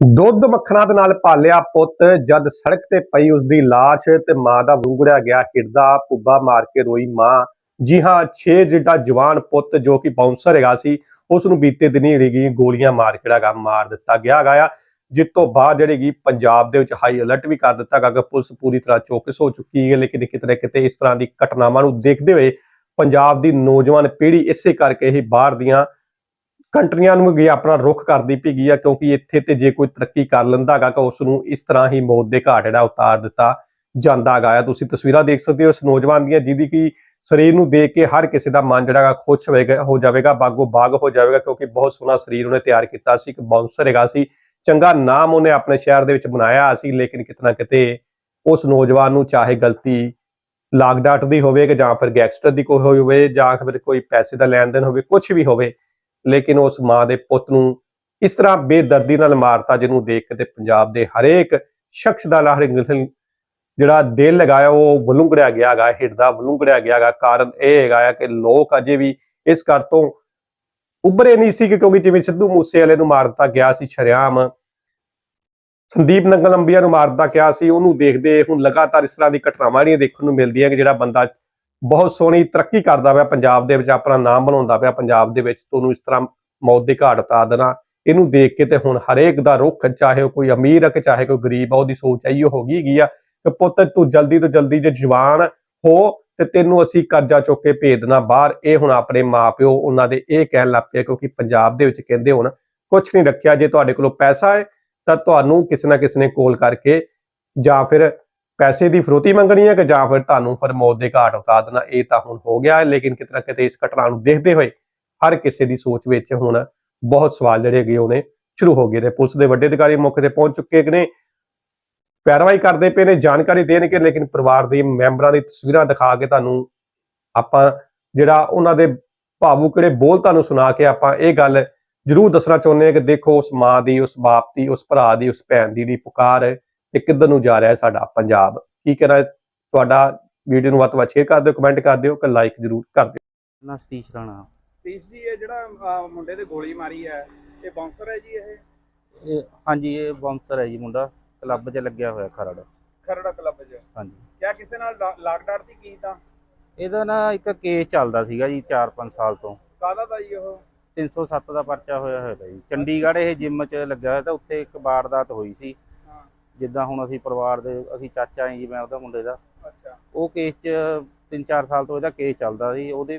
ਦੁੱਧ ਮੱਖਣਾ ਦੇ ਨਾਲ ਪਾਲਿਆ ਪੁੱਤ, ਜਦ ਸੜਕ ਤੇ ਪਈ ਉਸ ਦੀ ਲਾਸ਼ ਤੇ ਮਾਂ ਦਾ ਵੰਗੜਿਆ ਗਿਆ, ਹਿਰਦਾ ਪੁੱਬਾ ਮਾਰ ਕੇ ਰੋਈ ਮਾਂ, ਜੀ ਹਾਂ 6 ਜਿਹੜਾ ਜਵਾਨ ਪੁੱਤ ਜੋ ਕਿ ਬਾਉਂਸਰ ਹੈਗਾ ਸੀ, ਉਸ ਨੂੰ ਬੀਤੇ ਦਿਨੀ ਜਿਹੜੀ ਗਈ ਗੋਲੀਆਂ ਮਾਰ ਕੇ ਹੈਗਾ, ਮਾਰ ਦਿੱਤਾ ਗਿਆ ਹੈਗਾ ਆ। ਜਿਸ ਤੋਂ ਬਾਅਦ ਜਿਹੜੀ ਗਈ ਪੰਜਾਬ ਦੇ ਵਿੱਚ ਹਾਈ ਅਲਰਟ ਵੀ ਕਰ ਦਿੱਤਾ ਗਿਆ ਕਿ ਪੁਲਿਸ ਪੂਰੀ ਤਰ੍ਹਾਂ ਚੌਕਸ ਹੋ ਚੁੱਕੀ ਹੈ, ਲੇਕਿਨ ਕਿਤੇ ਨਾ ਕਿਤੇ ਇਸ ਤਰ੍ਹਾਂ ਦੀ ਘਟਨਾਵਾਂ ਨੂੰ ਦੇਖਦੇ ਹੋਏ ਪੰਜਾਬ ਦੀ ਨੌਜਵਾਨ ਪੀੜ੍ਹੀ ਇਸੇ ਕਰਕੇ ਹੀ ਬਾਹਰ ਦੀਆਂ ਕੰਟਰੀਆਂ ਨੂੰ ਵੀ ਆਪਣਾ ਰੁਖ ਕਰਦੀ ਪਈ ਆ, ਕਿਉਂਕਿ ਇੱਥੇ ਤੇ ਜੇ ਕੋਈ ਤਰੱਕੀ ਕਰ ਲੈਂਦਾ ਹੈਗਾ ਤਾਂ ਉਸ ਨੂੰ ਇਸ ਤਰ੍ਹਾਂ ਹੀ ਮੌਤ ਦੇ ਘਾਟ ਜਿਹੜਾ ਉਤਾਰ ਦਿੱਤਾ ਜਾਂਦਾ ਆ। ਤੁਸੀਂ ਤਸਵੀਰਾਂ ਦੇਖ ਸਕਦੇ ਹੋ ਇਸ ਨੌਜਵਾਨ ਦੀਆਂ, ਜਿਹਦੀ ਕਿ ਸਰੀਰ ਨੂੰ ਦੇਖ ਕੇ ਹਰ ਕਿਸੇ ਦਾ ਮਨ ਜਿਹੜਾ ਖੁਸ਼ ਹੋਏਗਾ ਹੋ ਜਾਵੇਗਾ, ਬਾਗੋ ਬਾਗ ਹੋ ਜਾਵੇਗਾ, ਕਿਉਂਕਿ ਬਹੁਤ ਸੋਹਣਾ ਸਰੀਰ ਉਹਨੇ ਤਿਆਰ ਕੀਤਾ ਸੀ, ਇੱਕ ਬਾਉਂਸਰ ਹੈਗਾ ਸੀ। ਚੰਗਾ ਨਾਮ ਉਹਨੇ ਆਪਣੇ ਸ਼ਹਿਰ ਦੇ ਵਿੱਚ ਬਣਾਇਆ ਸੀ, ਲੇਕਿਨ ਕਿਤਨਾ ਕਿਤੇ ਉਸ ਨੌਜਵਾਨ ਨੂੰ ਚਾਹੇ ਗਲਤੀ ਲਾਗ ਡਾਟ ਦੀ ਹੋਵੇ ਕਿ ਜਾਂ ਫਿਰ ਗੈਂਗਸਟਰ ਦੀ ਕੋਈ ਹੋਵੇ ਜਾਂ ਫਿਰ ਕੋਈ ਪੈਸੇ ਦਾ ਲੈਣ ਦੇਣ ਹੋਵੇ ਕੁਝ ਵੀ ਹੋਵੇ ਲੇਕਿਨ ਉਸ ਮਾਂ ਦੇ ਪੁੱਤ ਨੂੰ ਇਸ ਤਰ੍ਹਾਂ ਬੇਦਰਦੀ ਨਾਲ ਮਾਰਤਾ ਜਿਹਨੂੰ ਦੇਖ ਕੇ ਤੇ ਪੰਜਾਬ ਦੇ ਹਰੇਕ ਸ਼ਖਸ ਦਾ ਲਾਹਰ ਜਿਹੜਾ ਦਿਲ ਲਗਾਇਆ ਉਹ ਵਲੁੰਗੜਿਆ ਗਿਆ ਹੈਗਾ ਹਿਰਦਾ ਵਲੁੰਗੜਿਆ ਗਿਆ ਹੈਗਾ। ਕਾਰਨ ਇਹ ਹੈਗਾ ਆ ਕਿ ਲੋਕ ਅਜੇ ਵੀ ਇਸ ਕਰ ਤੋਂ ਉੱਭਰੇ ਨਹੀਂ ਸੀ ਕਿਉਂਕਿ ਜਿਵੇਂ ਸਿੱਧੂ ਮੂਸੇ ਵਾਲੇ ਨੂੰ ਮਾਰ ਦਿੱਤਾ ਗਿਆ ਸੀ, ਸ਼ਰਿਆਮ ਸੰਦੀਪ ਨੰਗਲ ਨੰਗਲੰਬੀਆ ਨੂੰ ਮਾਰ ਗਿਆ ਸੀ, ਉਹਨੂੰ ਦੇਖਦੇ ਹੁਣ ਲਗਾਤਾਰ ਇਸ ਤਰ੍ਹਾਂ ਦੀ ਘਟਨਾਵਾਂ ਜਿਹੜੀਆਂ ਦੇਖਣ ਨੂੰ ਮਿਲਦੀਆਂ ਕਿ ਜਿਹੜਾ ਬੰਦਾ ਬਹੁਤ ਸੋਹਣੀ ਤਰੱਕੀ ਕਰਦਾ ਪਿਆ ਪੰਜਾਬ ਦੇ ਵਿੱਚ, ਆਪਣਾ ਨਾਮ ਬਣਾਉਂਦਾ ਪਿਆ ਪੰਜਾਬ ਦੇ ਵਿੱਚ ਤੁਹਾਨੂੰ ਇਸ ਤਰ੍ਹਾਂ ਮੌਤ ਦੀ ਘਾਟ ਉਤਾਰ ਦੇਣਾ। ਇਹਨੂੰ ਦੇਖ ਕੇ ਤੇ ਹੁਣ ਹਰੇਕ ਦਾ ਰੁਖ, ਚਾਹੇ ਕੋਈ ਅਮੀਰ ਹੈ ਚਾਹੇ ਕੋਈ ਗਰੀਬ ਆ, ਉਹਦੀ ਸੋਚ ਆਈ ਹੋ ਗਈ ਹੈਗੀ ਆ ਕਿ ਪੁੱਤ ਤੂੰ ਜਲਦੀ ਤੋਂ ਜਲਦੀ ਜੇ ਜਵਾਨ ਹੋ ਤੇ ਤੈਨੂੰ ਅਸੀਂ ਕਰਜ਼ਾ ਚੁੱਕ ਕੇ ਭੇਜ ਦੇਣਾ ਬਾਹਰ। ਇਹ ਹੁਣ ਆਪਣੇ ਮਾਪਿਓ, ਉਹਨਾਂ ਦੇ ਇਹ ਕਹਿਣ ਲੱਗ ਪਏ ਕਿਉਂਕਿ ਪੰਜਾਬ ਦੇ ਵਿੱਚ ਕਹਿੰਦੇ ਹੁਣ ਕੁਝ ਨਹੀਂ ਰੱਖਿਆ। ਜੇ ਤੁਹਾਡੇ ਕੋਲੋਂ ਪੈਸਾ ਹੈ, ਤਾਂ ਤੁਹਾਨੂੰ ਕਿਸੇ ਨਾ ਕਿਸੇ ਨੇ ਕੋਲ ਕਰਕੇ ਜਾਂ ਫਿਰ ਪੈਸੇ ਦੀ ਫਰੋਤੀ ਮੰਗਣੀ ਹੈ ਕਿ ਜਾਂ ਫਿਰ ਤੁਹਾਨੂੰ ਫਿਰ ਮੌਤ ਦੇ ਘਾਟ ਉਤਾਰ ਦੇਣਾ, ਇਹ ਤਾਂ ਹੁਣ ਹੋ ਗਿਆ, ਲੇਕਿਨ ਕਿਤੇ ਨਾ ਕਿਤੇ ਇਸ ਘਟਨਾ ਨੂੰ ਦੇਖਦੇ ਹੋਏ ਹਰ ਕਿਸੇ ਦੀ ਸੋਚ ਵਿੱਚ ਹੁਣ ਬਹੁਤ ਸਵਾਲ ਜਿਹੜੇ ਹੈਗੇ ਉਹਨੇ ਸ਼ੁਰੂ ਹੋ ਗਏ ਨੇ। ਪੁਲਿਸ ਦੇ ਵੱਡੇ ਅਧਿਕਾਰੀ ਮੌਕੇ ਤੇ ਪਹੁੰਚ ਚੁੱਕੇ ਨੇ, ਪੈਰਵਾਈ ਕਰਦੇ ਪਏ ਨੇ, ਜਾਣਕਾਰੀ ਦੇਣਗੇ, ਲੇਕਿਨ ਪਰਿਵਾਰ ਦੇ ਮੈਂਬਰਾਂ ਦੀ ਤਸਵੀਰਾਂ ਦਿਖਾ ਕੇ ਤੁਹਾਨੂੰ ਆਪਾਂ ਜਿਹੜਾ ਉਹਨਾਂ ਦੇ ਭਾਵੁਕ ਜਿਹੜੇ ਬੋਲ ਤੁਹਾਨੂੰ ਸੁਣਾ ਕੇ ਆਪਾਂ ਇਹ ਗੱਲ ਜ਼ਰੂਰ ਦੱਸਣਾ ਚਾਹੁੰਦੇ ਹਾਂ ਕਿ ਦੇਖੋ, ਉਸ ਮਾਂ ਦੀ, ਉਸ ਬਾਪ ਦੀ, ਉਸ ਭਰਾ ਦੀ, ਉਸ ਭੈਣ ਦੀ ਜਿਹੜੀ ਪੁਕਾਰ ਇਹ ਕਿੱਧਰ ਨੂੰ ਜਾ ਰਿਹਾ ਹੈ ਸਾਡਾ ਪੰਜਾਬ? ਕੀ ਕਹਿਣਾ ਹੈ? ਤੁਹਾਡਾ ਵੀਡੀਓ ਨੂੰ ਵੱਧ ਤੋਂ ਵੱਧ ਸ਼ੇਅਰ ਕਰ ਦਿਓ ਕਮੈਂਟ ਕਰ ਦਿਓ ਕਿ ਲਾਈਕ ਜ਼ਰੂਰ ਕਰ ਦਿਓ। ਨਾ ਸਤੀਸ਼ ਰਾਣਾ। ਸਤੀਸ਼ ਜੀ ਇਹ ਜਿਹੜਾ ਅਹ, ਮੁੰਡੇ ਤੇ ਗੋਲੀ ਮਾਰੀ ਹੈ ਇਹ ਬਾਉਂਸਰ ਹੈ ਜੀ ਇਹ? ਇਹ ਹਾਂਜੀ ਇਹ ਬਾਉਂਸਰ ਹੈ ਜੀ ਮੁੰਡਾ ਕਲੱਬ 'ਚ ਲੱਗਿਆ ਹੋਇਆ ਖਰੜ। ਖਰੜਾ ਕਲੱਬ 'ਚ। ਹਾਂਜੀ। ਕਿਆ ਕਿਸੇ ਨਾਲ ਲਾਕਡਾਊਨ ਦੀ ਕੀ ਤਾਂ? ਇਹਦਾ ਨਾ ਇੱਕ ਕੇਸ ਚੱਲਦਾ ਸੀਗਾ ਜੀ 4-5 ਸਾਲ ਤੋਂ। ਕਾਹਦਾ ਦਾ ਜੀ ਉਹ? 307 ਦਾ ਪਰਚਾ ਹੋਇਆ ਹੋਇਆ ਤਾ ਜੀ। ਚੰਡੀਗੜ੍ਹ ਇਹ ਜਿਮ 'ਚ ਲੱਗਿਆ ਹੋਇਆ ਤਾਂ ਉੱਥੇ ਇੱਕ ਵਾਰਦਾਤ ਹੋਈ ਸੀ। ਜਿੱਦਾਂ ਹੁਣ ਅਸੀਂ ਪਰਿਵਾਰ ਦੇ ਅਸੀਂ ਚਾਚਾ ਹਾਂ ਜੀ ਮੈਂ ਉਹਦਾ ਮੁੰਡੇ ਦਾ। ਅੱਛਾ। ਉਹ ਕੇਸ 'ਚ 3-4 ਸਾਲ ਤੋਂ ਇਹਦਾ ਕੇਸ ਚੱਲਦਾ ਸੀ। ਉਹਦੇ